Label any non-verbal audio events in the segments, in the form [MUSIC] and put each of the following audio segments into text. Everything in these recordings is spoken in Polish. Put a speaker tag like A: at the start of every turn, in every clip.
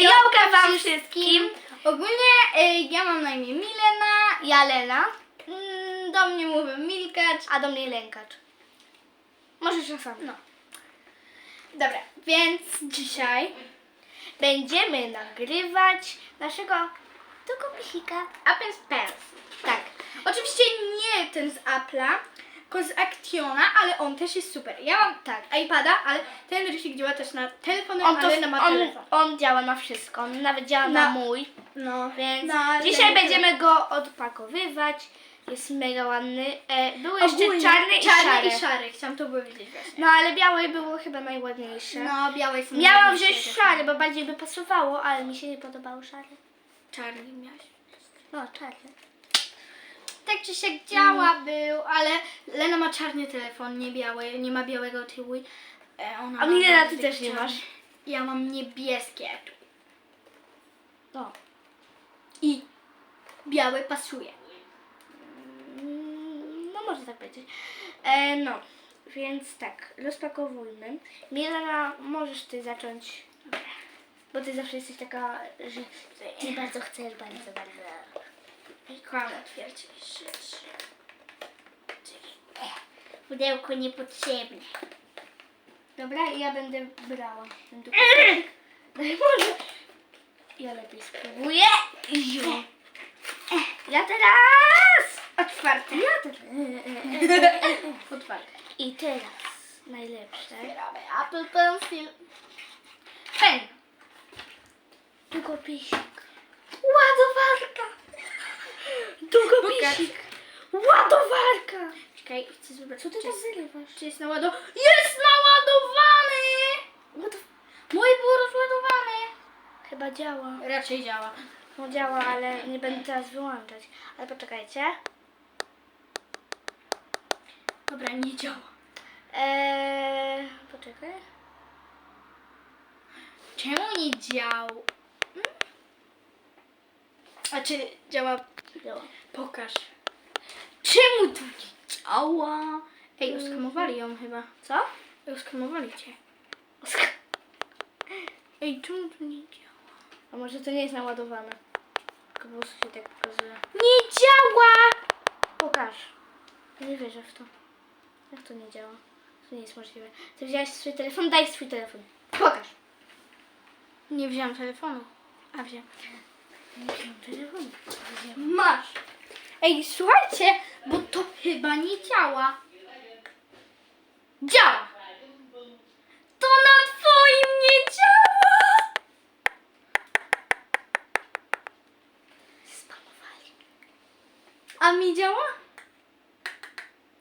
A: Hejowka wam wszystkim!
B: Ogólnie y, ja mam na imię Milena,
A: Ja Lena,
B: mm, do mnie mówią Milkacz.
A: a do mnie Lękacz. Możesz czasami.
B: No. Dobra, więc dzisiaj
A: Będziemy nagrywać naszego długopisika.
B: Apple Pens.
A: Tak.
B: Oczywiście nie ten z Apple'a, z Actiona, ale on też jest super. Ja mam tak iPada, ale ten rysik działa też na telefony,
A: On, to,
B: ale ma
A: on,
B: telefon.
A: on działa na wszystko, on nawet działa na,
B: Na-
A: mój,
B: No,
A: więc
B: na
A: dzisiaj będziemy go odpakowywać. Jest mega ładny. E, był jeszcze
B: Ogólnie
A: czarny i
B: czarny
A: szary.
B: i szary. Chciałam to powiedzieć właśnie.
A: No ale białe było chyba najładniejsze.
B: No, białe są
A: Miałam wziąć
B: też.
A: szary, bo bardziej by pasowało, ale mi się nie podobało szary.
B: Czarny miałeś.
A: No, czarny.
B: Tak czy siak działa był, ale Lena ma czarny telefon, nie biały, nie ma białego tyłu. E, ona
A: A
B: ma
A: Milena, ty też nie
B: czarny.
A: masz.
B: Ja mam niebieskie tu.
A: No.
B: I biały pasuje.
A: Mm, No może tak powiedzieć. E, no, więc tak, rozpakowujmy. Milena, możesz ty zacząć. Bo ty zawsze jesteś taka, że nie bardzo chcesz, bardzo, bardzo.
B: Kłamę otwiercie rzeczy.
A: Pudełko niepotrzebne. Dobra, i ja będę brała. ten tu [LAUGHS] Daj Boże. Ja lepiej spróbuję. Jo. Ja teraz!
B: Otwarte.
A: Ja teraz. [LAUGHS]
B: Otwarte.
A: I teraz najlepsze.
B: Otwieramy Apple Pencil.
A: Pen. Długopisik. Ładowarka. Długopisik. Ładowarka.
B: Czekaj, chcę zobaczyć.
A: Co ty tam
B: jest,
A: wyrywasz?
B: czy jest naładowany. Jest naładowany!
A: What the
B: Mój był rozładowany.
A: Chyba działa.
B: Raczej działa.
A: No działa, ale nie będę teraz wyłączać. Ale poczekajcie.
B: Dobra, nie działa.
A: Eee, poczekaj.
B: Czemu nie dział? Hmm? A czy działa?
A: Działa.
B: Pokaż. Czemu tu działa? Ej, oskamowali ją chyba.
A: Co?
B: Ej, oskamowali cię. Ej, czemu tu nie działa?
A: A może to nie jest naładowane? Tylko po prostu się tak pokazuje.
B: Nie działa!
A: Pokaż. Nie wierzę w to. Jak to nie działa? To nie jest możliwe. Ty wziąłeś swój telefon? Daj swój telefon. Pokaż.
B: Nie wziąłem telefonu. A wziąłem. Masz. Ej, słuchajcie, bo to chyba nie działa. Działa. To na twoim nie działa.
A: Spamowali.
B: A mi działa?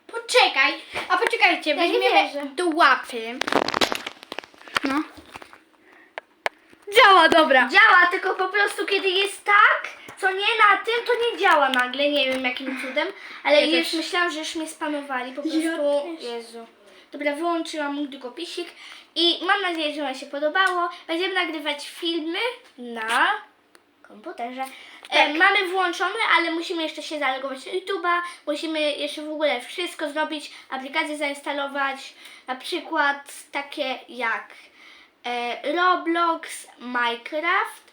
B: Poczekaj, a poczekajcie,
A: Ja
B: weźmiemy do łapy. No. Działa, dobra.
A: Działa, tylko po prostu kiedy jest tak, co nie na tym, to nie działa nagle. Nie wiem jakim cudem, ale
B: Ja
A: już
B: też.
A: myślałam, że już mnie spanowali. Po prostu.
B: Też.
A: Jezu. Dobra, wyłączyłam mój długopisik i mam nadzieję, że Wam się podobało. Będziemy nagrywać filmy na komputerze. E,
B: Tak.
A: mamy włączone, ale musimy jeszcze się zalogować do YouTube'a. Musimy jeszcze w ogóle wszystko zrobić, aplikacje zainstalować, na przykład takie jak Roblox, Minecraft,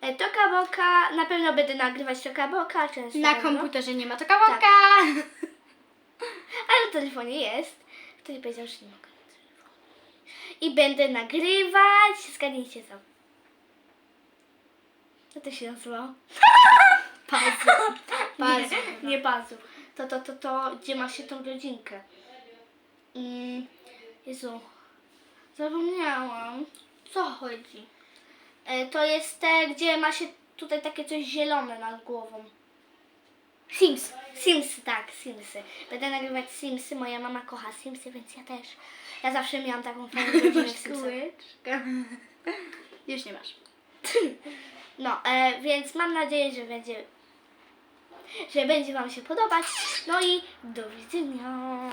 A: e, Tokaboka. Na pewno będę nagrywać Tokaboka. często
B: Na komputerze nie ma to kawałka.
A: Tak. [LAUGHS] Ale na telefonie jest. Ktoś powiedział, że nie mogę na telefonie. I będę nagrywać. Zgadnijcie co. Co to się nazywało?
B: Pazu. Pazu.
A: Nie, nie bazu. To, to, to, to, gdzie ma się tą rodzinkę. Mm, Jezu. Zapomniałam.
B: Co chodzi?
A: E, to jest te, gdzie ma się tutaj takie coś zielone nad głową. Sims. Simsy, tak, Simsy. Będę nagrywać Simsy. Moja mama kocha Simsy, więc ja też. Ja zawsze miałam taką fajną [LAUGHS] rodzinę w
B: Masz
A: Simsach.
B: kółeczka. [LAUGHS] Już nie masz.
A: No, e, więc mam nadzieję, że będzie, że będzie Wam się podobać. No i do widzenia.